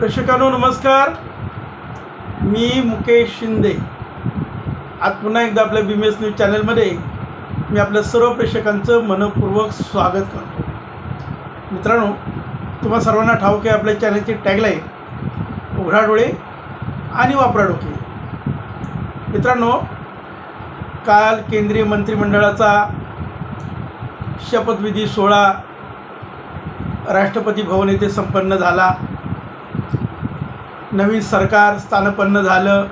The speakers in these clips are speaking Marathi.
प्रेक्षकांनो नमस्कार. मी मुकेश शिंदे. आज पुन्हा एकदा आपल्या बी एस न्यूज चॅनलमध्ये मी आपल्या सर्व प्रेक्षकांचं मनपूर्वक स्वागत करतो. मित्रांनो तुम्हा सर्वांना ठाऊक आहे आपल्या चॅनलची टॅगलाईन उघडा डोळे आणि वापरा डोके. मित्रांनो काल केंद्रीय मंत्रिमंडळाचा शपथविधी सोहळा राष्ट्रपती भवन येथे संपन्न झाला. नवीन सरकार स्थानपन्न झालं.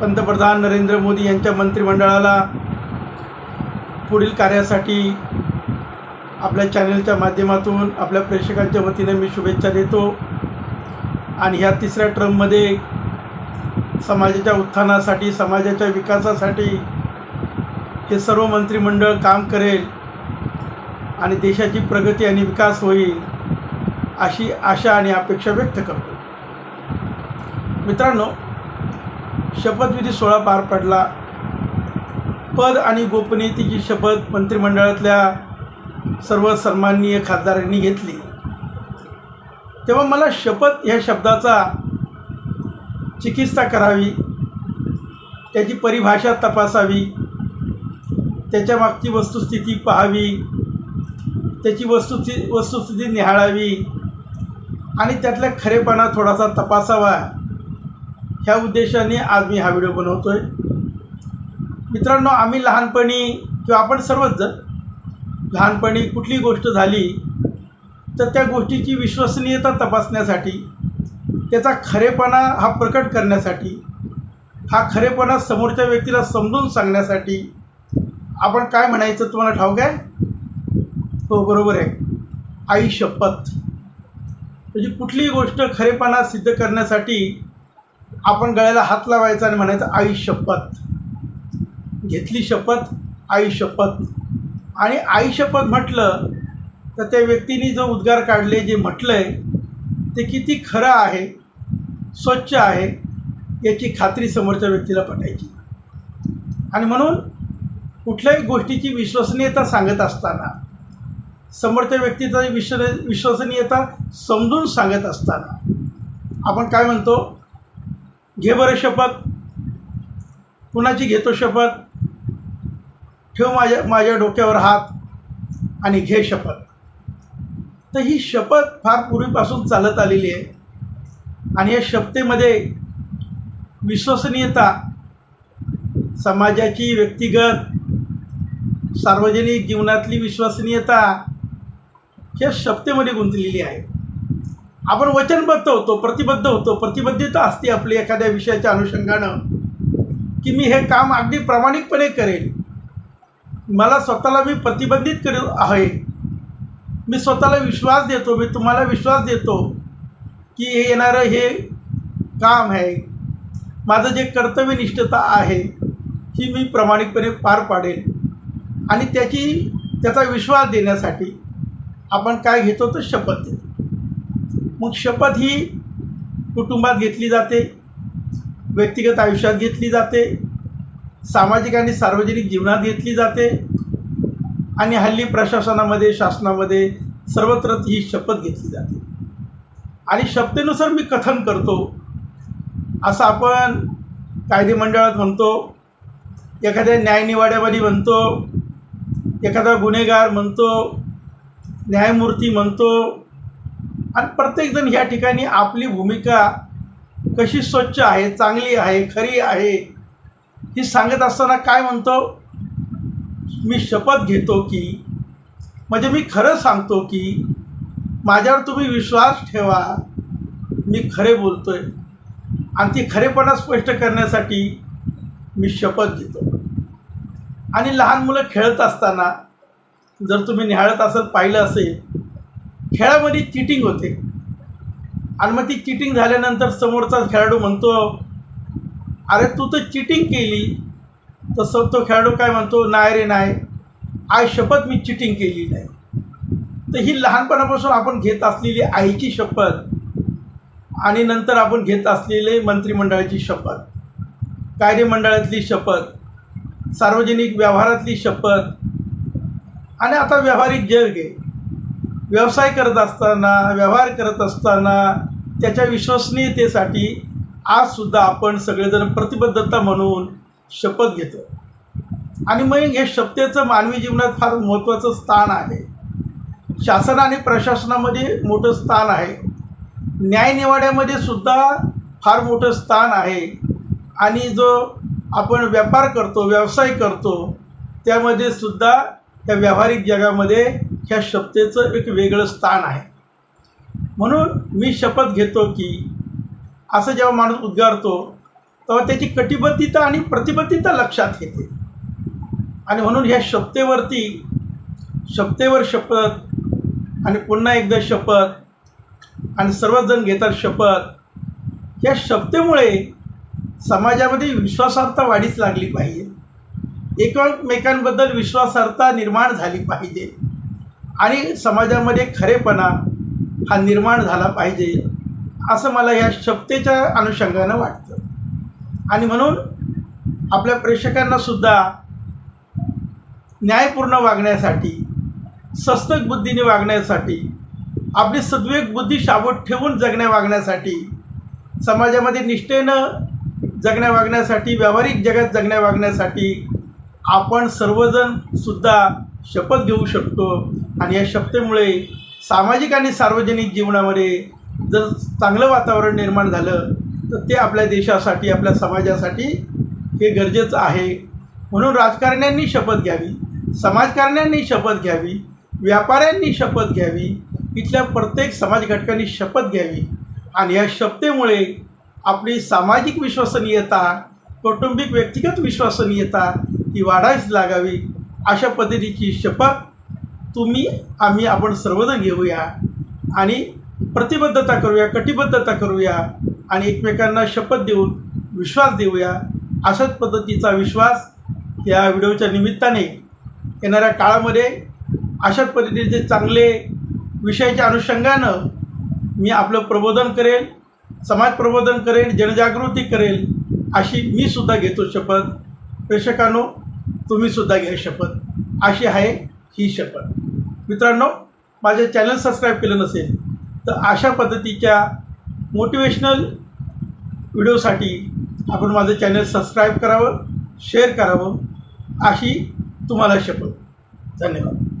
पंतप्रधान नरेंद्र मोदी यांच्या मंत्रिमंडळाला पुढील कार्यासाठी आपल्या चॅनलच्या माध्यमातून आपल्या प्रेक्षकांच्या वतीने मी शुभेच्छा देतो. आणि ह्या तिसऱ्या ट्रममध्ये समाजाच्या उत्थानासाठी समाजाच्या विकासासाठी हे सर्व मंत्रिमंडळ काम करेल आणि देशाची प्रगती आणि विकास होईल अशी आशा आणि अपेक्षा व्यक्त करतो. मित्रांनो शपथविधी सोहळा पार पडला. पद आणि गोपनीयतेची शपथ मंत्रिमंडळातल्या सर्व सन्माननीय खासदारांनी घेतली. तेव्हा मला शपथ ह्या शब्दाचा चिकित्सा करावी त्याची परिभाषा तपासावी त्याच्या मागची वस्तुस्थिती पाहावी त्याची वस्तुस्थिती वस्तुस्थिती निहाळावी आणि त्यातल्या खरेपणा थोडासा तपासावा. ह्या उद्देशाने आज मी हा व्हिडिओ बनवतो आहे मित्रांनो आम्ही लहानपणी किंवा आपण सर्वच जण लहानपणी कुठली गोष्ट झाली तर त्या गोष्टीची विश्वसनीयता तपासण्यासाठी त्याचा खरेपणा हा प्रकट करण्यासाठी हा खरेपणा समोरच्या व्यक्तीला समजून सांगण्यासाठी आपण काय म्हणायचं तुम्हाला ठाऊक आहे? हो बरोबर आहे. आई शपथ. म्हणजे कुठलीही गोष्ट खरेपणा सिद्ध करण्यासाठी आपण गळ्याला हात लावायचा आणि म्हणायचं आई शपथ. घेतली शपथ आई शपथ. आणि आई शपथ म्हटलं तर त्या व्यक्तीने जो उद्गार काढले जे म्हटलं आहे ते किती खरं आहे स्वच्छ आहे याची खात्री समोरच्या व्यक्तीला पटायची. आणि म्हणून कुठल्याही गोष्टीची विश्वसनीयता सांगत असताना समोरच्या व्यक्तीचा विश्व विश्वसनीयता समजून सांगत असताना आपण काय म्हणतो? घे बरं शपथ कुणाची घेतो शपथ? ठेव माझ्या माझ्या डोक्यावर हात आणि घे शपथ. तर ही शपथ फार पूर्वीपासून चालत आलेली आहे. आणि या शपथेमध्ये विश्वसनीयता समाजाची व्यक्तिगत सार्वजनिक जीवनातली विश्वसनीयता ह्या शपथेमध्ये गुंतलेली आहे. आपण वचनबद्ध होतो प्रतिबद्ध होतो. प्रतिबद्धता असते आपली एखाद्या विषयाच्या अनुषंगानं. की मी हे काम अगदी प्रामाणिकपणे करेन. मला स्वतःला मी प्रतिबंधित करत आहे. मी स्वतःला विश्वास देतो मी तुम्हाला विश्वास देतो की हे येणारं हे काम आहे. माझं जे कर्तव्यनिष्ठता आहे ही मी प्रामाणिकपणे पार पाडेल. आणि त्याची त्याचा विश्वास देण्यासाठी आपण काय घेतो तर शपथ देतो. मग शपथ ही कुटुंबात घेतली जाते व्यक्तिगत आयुष्यात घेतली जाते सामाजिक आणि सार्वजनिक जीवनात घेतली जाते आणि हल्ली प्रशासनामध्ये शासनामध्ये सर्वत्र ही शपथ घेतली जाते. आणि शपथेनुसार मी कथन करतो. असं आपण कायदेमंडळात म्हणतो एखाद्या न्यायनिवाड्यामध्ये म्हणतो एखादा गुन्हेगार म्हणतो न्यायमूर्ती म्हणतो आणि प्रत्येकजण या ठिकाणी आपली भूमिका कशी स्वच्छ आहे चांगली आहे खरी आहे ही सांगत असताना काय म्हणतो? मी शपथ घेतो की म्हणजे मी खरं सांगतो की माझ्यावर तुम्ही विश्वास ठेवा मी खरे बोलतो आहे आणि ती खरेपणा स्पष्ट करण्यासाठी मी शपथ घेतो. आणि लहान मुलं खेळत असताना जर तुम्ही निहाळत असेल पाहिलं असेल खेळामध्ये चिटिंग होते. आणि मग ती चिटिंग झाल्यानंतर समोरचा खेळाडू म्हणतो अरे तू तर चिटिंग केली. तसं तो खेळाडू काय म्हणतो नाही रे नाही. आय शपथ मी चिटिंग केली नाही तर ही लहानपणापासून आपण घेत असलेली आईची शपथ आणि नंतर आपण घेत असलेले मंत्रिमंडळाची शपथ. कायदेमंडळातली शपथ सार्वजनिक व्यवहारातली शपथ आणि आता व्यावहारिक जग आहे. व्यवसाय करत असताना व्यवहार करत असताना त्याच्या विश्वसनीयतेसाठी आजसुद्धा आपण सगळेजण प्रतिबद्धता म्हणून शपथ घेतो. आणि मग हे शपथेचं मानवी जीवनात फार महत्त्वाचं स्थान आहे. शासन आणि प्रशासनामध्ये मोठं स्थान आहे. न्यायनिवाड्यामध्ये सुद्धा फार मोठं स्थान आहे. आणि जो आपण व्यापार करतो व्यवसाय करतो त्यामध्ये सुद्धा त्या व्यावहारिक जगामध्ये ह्या शपथेचं एक वेगळं स्थान आहे. म्हणून मी शपथ घेतो की असं जेव्हा माणूस उद्गारतो तेव्हा त्याची कटिबद्धता आणि प्रतिबद्धता लक्षात येते आणि म्हणून ह्या शपथेवरती शपथेवर शपथ आणि पुन्हा एकदा शपथ आणि सर्वजण घेतात शपथ या शपथेमुळे समाजामध्ये विश्वासार्हता वाढीच लागली पाहिजे. एकमेकांबद्दल विश्वासार्हता निर्माण झाली पाहिजे. आणि समाजामध्ये खरेपणा हा निर्माण झाला पाहिजे असं मला या शपथेच्या अनुषंगानं वाटतं. आणि म्हणून आपल्या प्रेक्षकांनासुद्धा न्यायपूर्ण वागण्यासाठी सस्तक बुद्धीने वागण्यासाठी आपली सद्विवेक बुद्धी शाबूत ठेवून जगण्या वागण्यासाठी समाजामध्ये निष्ठेनं जगण्या वागण्यासाठी व्यावहारिक जगात जगण्या वागण्यासाठी आपण सर्वजण सुद्धा शपथ घेऊ शकतो. आणि या क्षमतेमुळे सामाजिक आणि सार्वजनिक जीवनामध्ये जर चांगलं वातावरण निर्माण झालं तर ते आपल्या देशासाठी आपल्या समाजासाठी हे गरजेचं आहे. म्हणून राजकारण्यांनी शपथ घ्यावी समाजकारण्यांनी शपथ घ्यावी व्यापाऱ्यांनी शपथ घ्यावी इथल्या प्रत्येक समाज घटकांनी शपथ घ्यावी. आणि या शपथेमुळे आपली सामाजिक विश्वसनीयता कौटुंबिक व्यक्तिगत विश्वसनीयता ही वाढायच लागावी अशा पद्धतीची शपथ तुम्ही आम्ही आपण सर्वजण घेऊया आणि प्रतिबद्धता करूया कटिबद्धता करूया आणि एकमेकांना शपथ देऊन विश्वास देऊया. अशाच पद्धतीचा विश्वास या व्हिडिओच्या निमित्ताने येणाऱ्या काळामध्ये अशाच पद्धतीचे चांगले विषयाच्या अनुषंगानं मी आपलं प्रबोधन करेल समाज प्रबोधन करेल जनजागृती करेल अशी मी सुद्धा घेतो शपथ. प्रेक्षकांनो तुम्हीसुद्धा घ्या शपथ. अशी आहे ही शपथ. मित्रांनो माझे चॅनल सबस्क्राईब केलं नसेल तर अशा पद्धतीच्या मोटिवेशनल व्हिडिओसाठी आपण माझं चॅनल सबस्क्राईब करावं शेअर करावं अशी तुम्हाला शपथ. धन्यवाद.